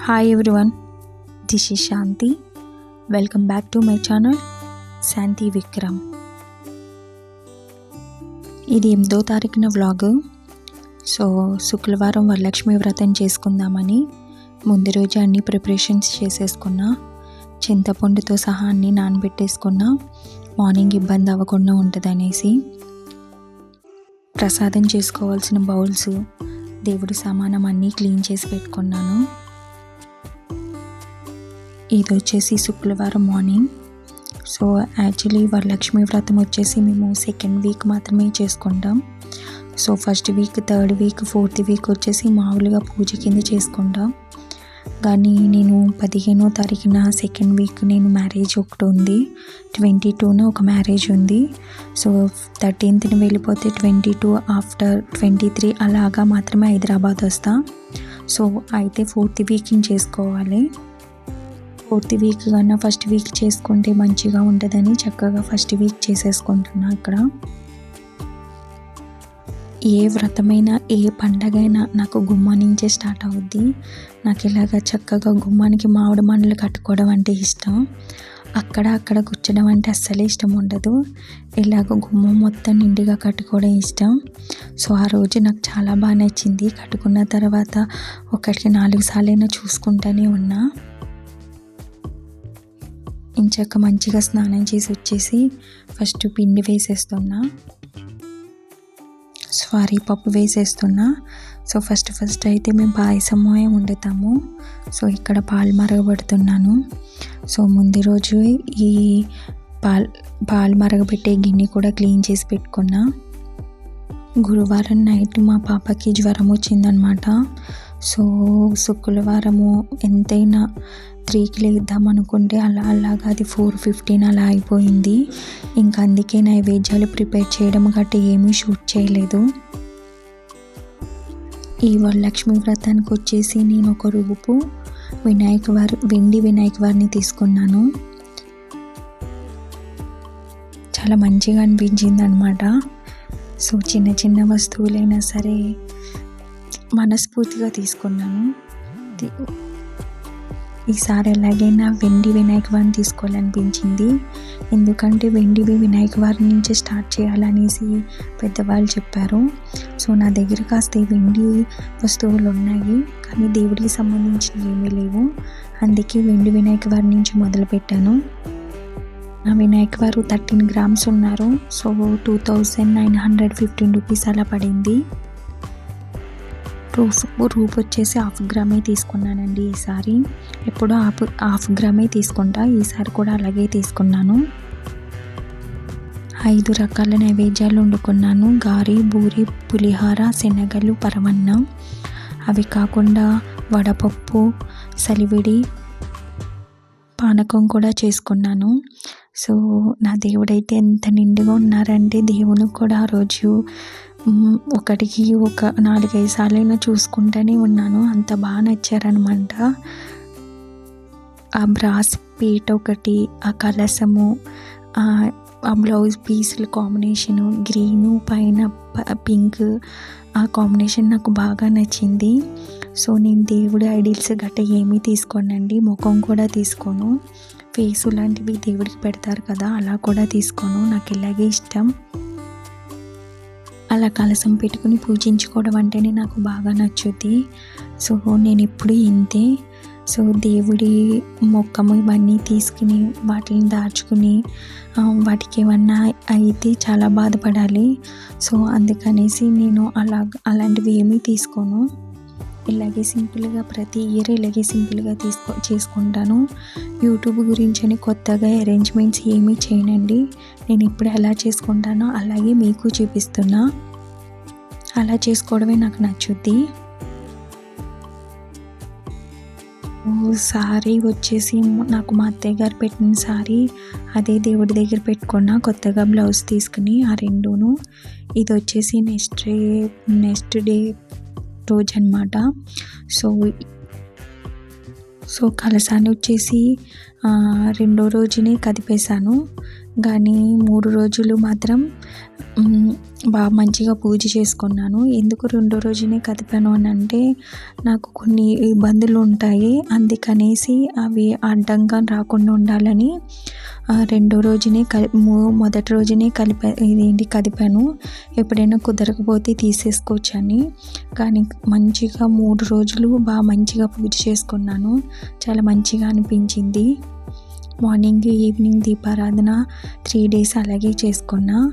Hi everyone this is Shanti welcome back to my channel Shanti Vikram ఇది ఎనిమిదో తారీఖున vlog so శుక్రవారం వరలక్ష్మి వ్రతం చేసుకుందామని ముందు రోజు అన్ని ప్రిపరేషన్స్ చేసేసుకున్నా చింతపండుతో సహా అన్నీ నానబెట్టేసుకున్నా మార్నింగ్ ఇబ్బంది అవ్వకుండా ఉంటుందనేసి ప్రసాదం చేసుకోవాల్సిన బౌల్స్ దేవుడి సామానం అన్నీ క్లీన్ చేసి పెట్టుకున్నాను. ఇది వచ్చేసి శుక్రవారం మార్నింగ్. సో యాక్చువల్లీ వరలక్ష్మి వ్రతం వచ్చేసి మేము సెకండ్ వీక్ మాత్రమే చేసుకుంటాం. So first week third week fourth week వచ్చేసి మామూలుగా పూజ కింద చేసుకుంటాం. కానీ నేను పదిహేనో తారీఖున సెకండ్ వీక్ నేను మ్యారేజ్ ఒకటి ఉంది. ట్వంటీ టూన ఒక మ్యారేజ్ ఉంది. సో థర్టీన్త్ని వెళ్ళిపోతే twenty two after twenty three అలాగా మాత్రమే హైదరాబాద్ వస్తా. సో అయితే ఫోర్త్ వీకింగ్ చేసుకోవాలి. ఫోర్త్ వీక్ కన్నా ఫస్ట్ వీక్ చేసుకుంటే మంచిగా ఉంటుందని చక్కగా ఫస్ట్ వీక్ చేసేసుకుంటున్నా అక్కడ ఏ వ్రతమైనా ఏ పండగైనా నాకు గుమ్మం నుంచే స్టార్ట్ అవుద్ది. నాకు ఇలాగ చక్కగా గుమ్మానికి మామిడి మండలు కట్టుకోవడం అంటే ఇష్టం. అక్కడ అక్కడ కూర్చోడం అంటే అస్సలే ఇష్టం ఉండదు. ఇలాగ గుమ్మం మొత్తం నిండుగా కట్టుకోవడం ఇష్టం. సో ఆ రోజు నాకు చాలా బాగా నచ్చింది. కట్టుకున్న తర్వాత ఒకటికి నాలుగు సార్లైనా చూసుకుంటూనే ఉన్నా. ఇంచక్క మంచిగా స్నానం చేసి వచ్చేసి ఫస్ట్ పిండి వేసేస్తున్నా. సారీ పప్పు వేసేస్తున్నా. సో ఫస్ట్ ఫస్ట్ అయితే మేము పాయసమే వండుతాము. సో ఇక్కడ పాలు మరగబెడుతున్నాను. సో ముందు రోజు ఈ పాలు పాలు మరగబెట్టే గిన్నె కూడా క్లీన్ చేసి పెట్టుకున్నా. గురువారం నైట్ మా పాపకి జ్వరం వచ్చిందనమాట. సో శుక్రవారము ఎంతైనా త్రీకి లేద్దాం అనుకుంటే అలా అలాగా అది ఫోర్ ఫిఫ్టీన్ అలా అయిపోయింది. ఇంకా అందుకే నైవేద్యాలు ప్రిపేర్ చేయడం గట్టి ఏమీ షూట్ చేయలేదు. ఈ వరలక్ష్మి వ్రతానికి వచ్చేసి నేను ఒక రూపు వినాయక వారి వెండి వినాయక వారిని తీసుకున్నాను. చాలా మంచిగా అనిపించింది అనమాట సో చిన్న చిన్న వస్తువులైనా సరే మనస్ఫూర్తిగా తీసుకున్నాను. ఈసారి ఎలాగైనా వెండి వినాయక వారిని తీసుకోవాలనిపించింది. ఎందుకంటే వెండివి వినాయక వారి నుంచి స్టార్ట్ చేయాలనేసి పెద్దవాళ్ళు చెప్పారు. సో నా దగ్గర కాస్త వెండి వస్తువులు ఉన్నాయి. కానీ దేవుడికి సంబంధించినవి ఏమీ లేవు. అందుకే వెండి వినాయక వారి నుంచి మొదలుపెట్టాను నా వినాయక వారు థర్టీన్ గ్రామ్స్ ఉన్నారు. So two thousand nine hundred fifteen rupees అలా పడింది. రూఫ్ రూప్ వచ్చేసి హాఫ్ గ్రామే తీసుకున్నానండి ఈసారి. ఎప్పుడూ హాఫ్ హాఫ్ గ్రామే తీసుకుంటా. ఈసారి కూడా అలాగే తీసుకున్నాను. ఐదు రకాల నైవేద్యాలు వండుకున్నాను. గారి బూరి పులిహార శనగలు పరమన్నం అవి కాకుండా వడపప్పు సలివిడి పానకం కూడా చేసుకున్నాను. సో నా దేవుడైతే ఎంత నిండుగా ఉన్నారంటే దేవునికి కూడా ఆ రోజు ఒకటికి ఒక నాలుగైదు సార్లైనా చూసుకుంటూనే ఉన్నాను. అంత బాగా నచ్చారనమాట. ఆ బ్రాస్ పీట ఒకటి ఆ కలసము ఆ ఆ బ్లౌజ్ పీసుల కాంబినేషను గ్రీను పైన పింక్ ఆ కాంబినేషన్ నాకు బాగా నచ్చింది. సో నేను దేవుడి ఐడిల్స్ గట్ట ఏమీ తీసుకోనండి. ముఖం కూడా తీసుకోను. ఫేస్ లాంటివి దేవుడికి పెడతారు కదా అలా కూడా తీసుకోను. నాకు ఇలాగే ఇష్టం. అలా కలసం పెట్టుకుని పూజించుకోవడం అంటేనే నాకు బాగా నచ్చుద్ది. సో నేను ఎప్పుడు ఇంతే. సో దేవుడి మొక్కము ఇవన్నీ తీసుకుని వాటిని దాచుకుని వాటికి ఏమన్నా అయితే చాలా బాధపడాలి. సో అందుకనేసి నేను అలా అలాంటివి ఏమీ తీసుకోను. ఇలాగే సింపుల్గా ప్రతి ఇయర్ ఇలాగే సింపుల్గా తీసుకో చేసుకుంటాను. యూట్యూబ్ గురించి అని కొత్తగా అరేంజ్మెంట్స్ ఏమీ చేయనండి. నేను ఇప్పుడు ఎలా చేసుకుంటానో. అలాగే మీకు చూపిస్తున్నా. అలా చేసుకోవడమే నాకు నచ్చుద్ది. సారీ వచ్చేసి నాకు మా అత్తయ్య గారు పెట్టిన సారీ అదే దేవుడి దగ్గర పెట్టుకున్న కొత్తగా బ్లౌజ్ తీసుకుని ఆ రెండును. ఇది వచ్చేసి నెక్స్ట్ డే నెక్స్ట్ డే రోజు అనమాట సో సో కలసాన్ని వచ్చేసి రెండో రోజునే కదిపేశాను. కానీ మూడు రోజులు మాత్రం బాగా మంచిగా పూజ చేసుకున్నాను. ఎందుకు రెండో రోజునే కదిపాను అని అంటే నాకు కొన్ని ఇబ్బందులు ఉంటాయి. అందుకనేసి అవి అడ్డంగా రాకుండా ఉండాలని రెండో రోజునే కలి మొదటి రోజునే కలిపా ఇదేంటి కదిపాను. ఎప్పుడైనా కుదరకపోతే తీసేసుకోవచ్చు అని. కానీ మంచిగా మూడు రోజులు బాగా మంచిగా పూజ చేసుకున్నాను. చాలా మంచిగా అనిపించింది. మార్నింగ్ ఈవినింగ్ దీపారాధన త్రీ డేస్ అలాగే చేసుకున్నా.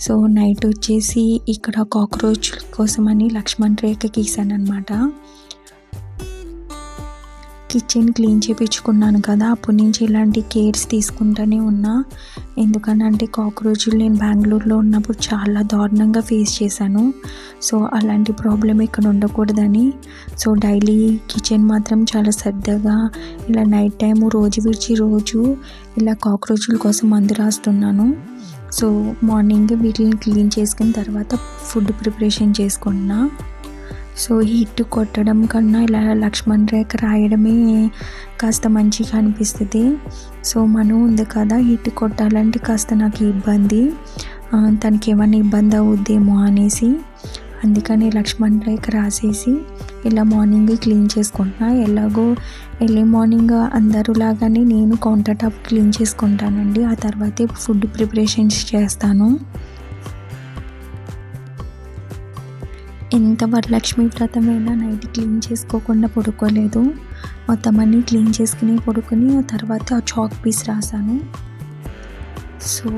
సో నైట్ వచ్చేసి ఇక్కడ కాక్రోచ్ కోసమని లక్ష్మణ్ రేఖ గీసాను అనమాట కిచెన్ క్లీన్ చేయించుకున్నాను కదా అప్పటి నుంచి ఇలాంటి కేర్స్ తీసుకుంటూనే ఉన్నా. ఎందుకనంటే కాక్రోచ్లు నేను బెంగళూరులో ఉన్నప్పుడు చాలా దారుణంగా ఫేస్ చేశాను. సో అలాంటి ప్రాబ్లం ఇక్కడ ఉండకూడదని. సో డైలీ కిచెన్ మాత్రం చాలా శ్రద్ధగా ఇలా నైట్ టైం రోజు విడిచి రోజు ఇలా కాక్రోచ్ల కోసం మందు రాస్తున్నాను. సో మార్నింగ్ వీటిని క్లీన్ చేసుకున్న తర్వాత ఫుడ్ ప్రిపరేషన్ చేసుకున్నా. సో హిట్ కొట్టడం కన్నా ఇలా లక్ష్మణ్ రేఖ రాయడమే కాస్త మంచిగా అనిపిస్తుంది. సో మనం ఉంది కదా హిట్ కొట్టాలంటే కాస్త నాకు ఇబ్బంది. తనకి ఏమైనా ఇబ్బంది అవుద్దేమో అనేసి. అందుకని లక్ష్మణ్ రేఖ రాసేసి ఇలా మార్నింగ్ క్లీన్ చేసుకుంటున్నా. ఎలాగో ఎర్లీ మార్నింగ్ అందరూ లాగానే నేను కౌంటర్ టాప్ క్లీన్ చేసుకుంటానండి. ఆ తర్వాతే ఫుడ్ ప్రిపరేషన్స్ చేస్తాను. ఎంత వరలక్ష్మి వ్రతమైనా నైట్ క్లీన్ చేసుకోకుండా పడుకోలేదు. మొత్తం అన్నీ క్లీన్ చేసుకుని పడుకొని ఆ తర్వాత ఆ చాక్ పీస్ రాశాను. సో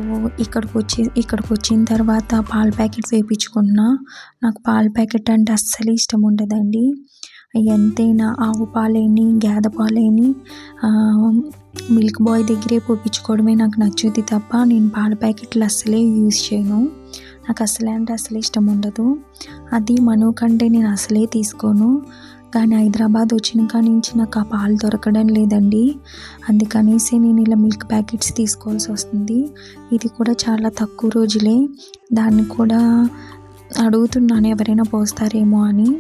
ఇక్కడికి వచ్చి ఇక్కడికి వచ్చిన తర్వాత పాల ప్యాకెట్ వేయించుకున్నా నాకు పాల ప్యాకెట్ అంటే అస్సలు ఇష్టం ఉండదండి. ఎంతైనా ఆవు పాలేని గేదె పాలేని మిల్క్ బాయ్ దగ్గరే పోపించుకోవడమే నాకు నచ్చుద్ది తప్ప నేను పాల ప్యాకెట్లు అస్సలే యూజ్ చేయను. నాకు అసలే అంటే అసలు ఇష్టం ఉండదు. అది మను కంటే నేను అసలే తీసుకోను. కానీ హైదరాబాద్ వచ్చిన నుంచి నాకు ఆ పాలు దొరకడం లేదండి. అందుకనేసి నేను ఇలా మిల్క్ ప్యాకెట్స్ తీసుకోవాల్సి వస్తుంది. ఇది కూడా చాలా తక్కువ రోజులే. దాన్ని కూడా అడుగుతున్నాను ఎవరైనా పోస్తారేమో అని.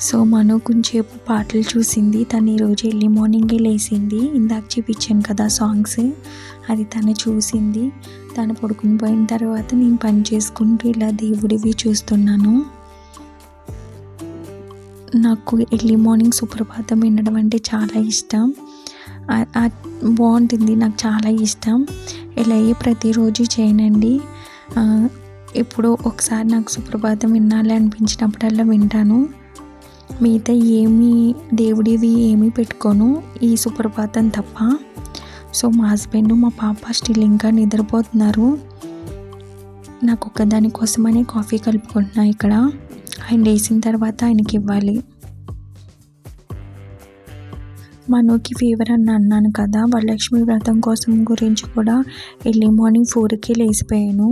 సో మను కొంచెంసేపు పాటలు చూసింది. తను ఈరోజు ఎర్లీ మార్నింగే లేచింది. ఇందాక చూపించాను కదా సాంగ్స్. అది తను చూసింది. తను పడుకుని పోయిన తర్వాత నేను పని చేసుకుంటూ ఇలా దేవుడివి చూస్తున్నాను. నాకు ఎర్లీ మార్నింగ్ సుప్రభాతం వినడం అంటే చాలా ఇష్టం. బాగుంటుంది. నాకు చాలా ఇష్టం. ఇలా ప్రతిరోజు చేయనండి. ఇప్పుడు ఒకసారి నాకు సుప్రభాతం వినాలి అనిపించినప్పుడల్లా వింటాను. మిగతా ఏమీ దేవుడివి ఏమీ పెట్టుకోను. ఈ సుప్రభాతం తప్ప. సో మా హస్బెండ్ మా పాప స్టిల్ ఇంకా నిద్రపోతున్నారు. నాకు ఒక్కదాని కోసమని కాఫీ కలుపుకుంటున్నా ఇక్కడ. ఆయన వేసిన తర్వాత ఆయనకి ఇవ్వాలి మనోకి ఫీవర్ అని అన్నాను కదా వరలక్ష్మి వ్రతం కోసం గురించి కూడా ఎర్లీ మార్నింగ్ ఫోర్కి లేచిపోయాను.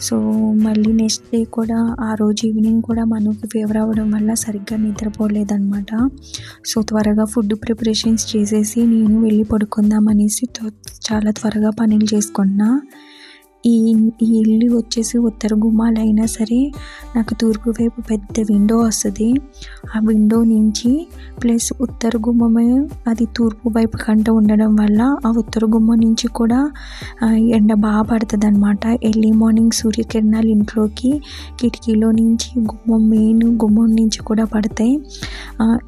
సో మళ్ళీ నెక్స్ట్ డే కూడా ఆ రోజు ఈవినింగ్ కూడా మనోకి ఫీవర్ అవ్వడం వల్ల సరిగ్గా నిద్రపోలేదన్నమాట. సో త్వరగా ఫుడ్ ప్రిపరేషన్స్ చేసేసి నేను వెళ్ళి పడుకుందామనేసి చాలా త్వరగా పనులు చేసుకున్నా. ఈ ఈ ఇల్లు వచ్చేసి ఉత్తర గుమ్మాలు అయినా సరే నాకు తూర్పు వైపు పెద్ద విండో వస్తుంది. ఆ విండో నుంచి ప్లస్ ఉత్తర గుమ్మమే అది తూర్పు వైపు కంట ఉండడం వల్ల ఆ ఉత్తర గుమ్మం నుంచి కూడా ఎండ బాగా పడుతుంది అనమాట ఎర్లీ మార్నింగ్ సూర్యకిరణాలు ఇంట్లోకి కిటికీలో నుంచి గుమ్మం మెయిన్ గుమ్మం నుంచి కూడా పడతాయి.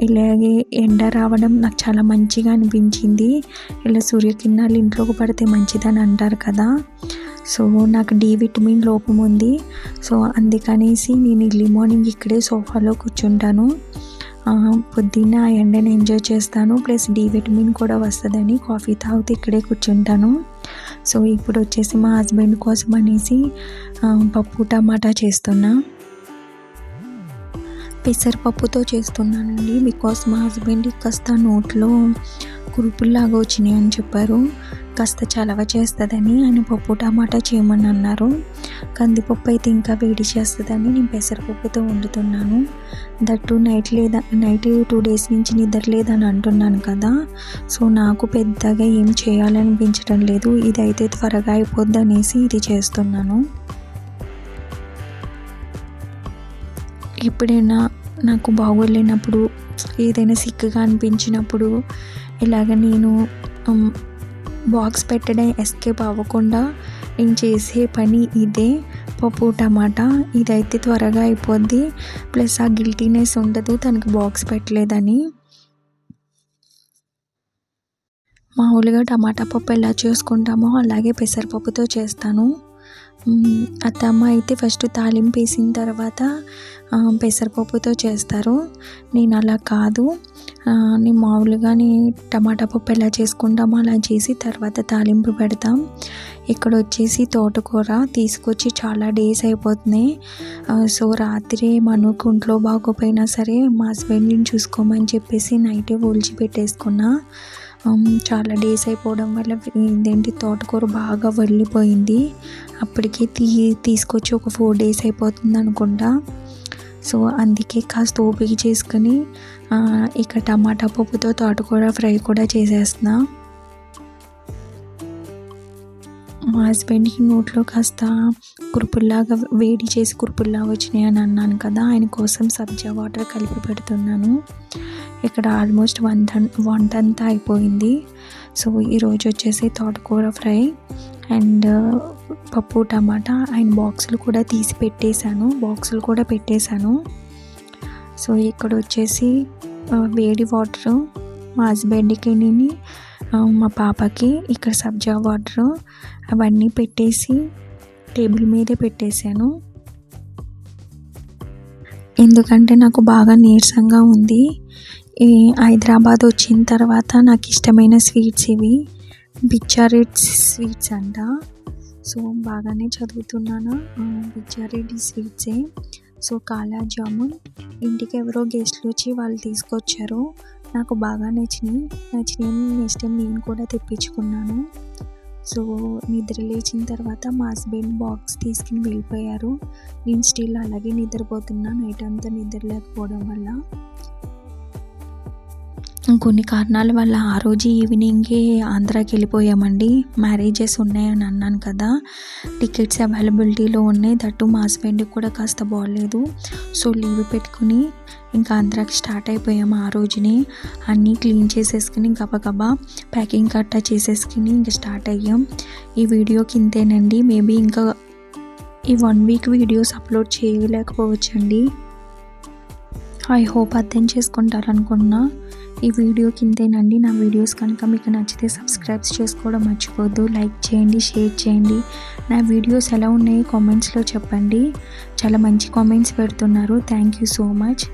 ఇలాగే ఎండ రావడం నాకు చాలా మంచిగా అనిపించింది. ఇలా సూర్యకిరణాలు ఇంట్లోకి పడితే మంచిదని అంటారు కదా. సో సో నాకు డి విటమిన్ లోపం ఉంది. సో అందుకనేసి నేను ఎర్లీ మార్నింగ్ ఇక్కడే సోఫాలో కూర్చుంటాను. పొద్దున్న ఆ ఎండని ఎంజాయ్ చేస్తాను. ప్లస్ డి విటమిన్ కూడా వస్తుందని కాఫీ తాగితే ఇక్కడే కూర్చుంటాను. సో ఇప్పుడు వచ్చేసి మా హస్బెండ్ కోసం అనేసి పప్పు టమాటా చేస్తున్నా. పెసరపప్పుతో చేస్తున్నానండి. బికాస్ మా హస్బెండ్ కాస్త నోట్లో కురుపుల్లాగా వచ్చినాయి అని చెప్పారు. కాస్త చలవ చేస్తుందని ఆయన పప్పు టమాటా చేయమని అన్నారు కందిపప్పు అయితే ఇంకా వేడి చేస్తుందని నేను పెసరపప్పుతో వండుతున్నాను. దట్టు నైట్ లేదా నైట్ టూ డేస్ నుంచి నిద్ర లేదని అంటున్నాను కదా. సో నాకు పెద్దగా ఏం చేయాలనిపించడం లేదు. ఇది అయితే త్వరగా అయిపోద్ది అనేసి ఇది చేస్తున్నాను. ఎప్పుడైనా నాకు బాగోలేనప్పుడు ఏదైనా సిక్గా అనిపించినప్పుడు ఇలాగ నేను బాక్స్ పెట్టడం ఎస్కేప్ అవ్వకుండా నేను చేసే పని ఇదే. పప్పు టమాటా ఇదైతే త్వరగా అయిపోద్ది. ప్లస్ ఆ గిల్టీనెస్ ఉండదు తనకి బాక్స్ పెట్టలేదని. మామూలుగా టమాటా పప్పు ఎలా చేసుకుంటామో అలాగే పెసరపప్పుతో చేస్తాను. అత్తమ్మ అయితే ఫస్ట్ తాలింపు వేసిన తర్వాత పెసరపప్పుతో చేస్తారు. నేను అలా కాదు. నేను మామూలుగానే టమాటా పప్పు ఎలా చేసుకుంటామో అలా చేసి తర్వాత తాలింపు పెడతాం. ఇక్కడ వచ్చేసి తోటకూర తీసుకొచ్చి చాలా డేస్ అయిపోతున్నాయి. సో రాత్రి మనకు ఒంట్లో బాగోపోయినా సరే మా హస్బెండ్ని చూసుకోమని చెప్పేసి నైటే ఒలిచి పెట్టేసుకున్నా. చాలా డేస్ అయిపోవడం వల్ల ఇదేంటి తోటకూర బాగా వల్లిపోయింది అప్పటికే తీ తీసుకొచ్చి ఒక ఫోర్ డేస్ అయిపోతుంది అనుకుంటా. సో అందుకే కాస్త ఓపిక చేసుకొని ఇక టమాటా పప్పుతో తోటకూర ఫ్రై కూడా చేసేస్తున్నా. మా హస్బెండ్కి నోట్లో కాస్త కురుపుల్లాగా వేడి చేసి కురుపుల్లా వచ్చినాయి అని అన్నాను కదా ఆయన కోసం సబ్జా వాటర్ కలిపి పెడుతున్నాను. ఇక్కడ ఆల్మోస్ట్ వంట వంట అంతా అయిపోయింది సో ఈరోజు వచ్చేసి తోటకూర ఫ్రై అండ్ పప్పు టమాటా అండ్ బాక్సులు కూడా తీసి పెట్టేశాను బాక్సులు కూడా పెట్టేశాను. సో ఇక్కడ వచ్చేసి వేడి వాటర్ మా హస్బెండ్కి నేను మా పాపకి ఇక్కడ సబ్జా వాటర్ అవన్నీ పెట్టేసి టేబుల్ మీదే పెట్టేశాను. ఎందుకంటే నాకు బాగా నీరసంగా ఉంది. ఈ హైదరాబాద్ వచ్చిన తర్వాత నాకు ఇష్టమైన స్వీట్స్ ఇవి. బిచ్చారెడ్ స్వీట్స్ అంట. సో బాగానే చదువుతున్నాను. బిచ్చారెడ్డి స్వీట్సే. సో కాలా జామున్ ఇంటికి ఎవరో గెస్ట్లు వచ్చి వాళ్ళు తీసుకొచ్చారు. నాకు బాగా నచ్చినాయి నచ్చినాయి నెక్స్ట్ టైం నేను కూడా తెప్పించుకున్నాను. సో నిద్ర లేచిన తర్వాత మా హస్బెండ్ బాక్స్ తీసుకుని వెళ్ళిపోయారు. నేను స్టిల్ అలాగే నిద్రపోతున్నా నైట్ అంతా నిద్ర లేకపోవడం వల్ల. కొన్ని కారణాల వల్ల ఆ రోజు ఈవినింగే ఆంధ్రాకి వెళ్ళిపోయామండి. మ్యారేజెస్ ఉన్నాయని అన్నాను కదా. టికెట్స్ అవైలబిలిటీలో ఉన్నాయి. దట్టు మా హస్బెండ్కి కూడా కాస్త బాగలేదు సో లీవ్ పెట్టుకుని ఇంకా ఆంధ్రాకి స్టార్ట్ అయిపోయాము ఆ రోజునే. అన్నీ క్లీన్ చేసేసుకుని గబగబా ప్యాకింగ్ కట్టా చేసేసుకుని ఇంకా స్టార్ట్ అయ్యాం. ఈ వీడియోకి ఇంతేనండి మేబీ ఇంకా ఈ వన్ వీక్ వీడియోస్ అప్లోడ్ చేయలేకపోవచ్చండి. ఐ హోప్ అర్థం చేసుకుంటారనుకున్నా. ఈ వీడియో కిందేనండి. నా వీడియోస్ కనుక మీకు నచ్చితే సబ్స్క్రైబ్ చేసుకోవడం మర్చిపోద్దు లైక్ చేయండి షేర్ చేయండి. నా వీడియోస్ ఎలా ఉన్నాయో కామెంట్స్లో చెప్పండి. చాలా మంచి కామెంట్స్ పెడుతున్నారు. Thank you so much.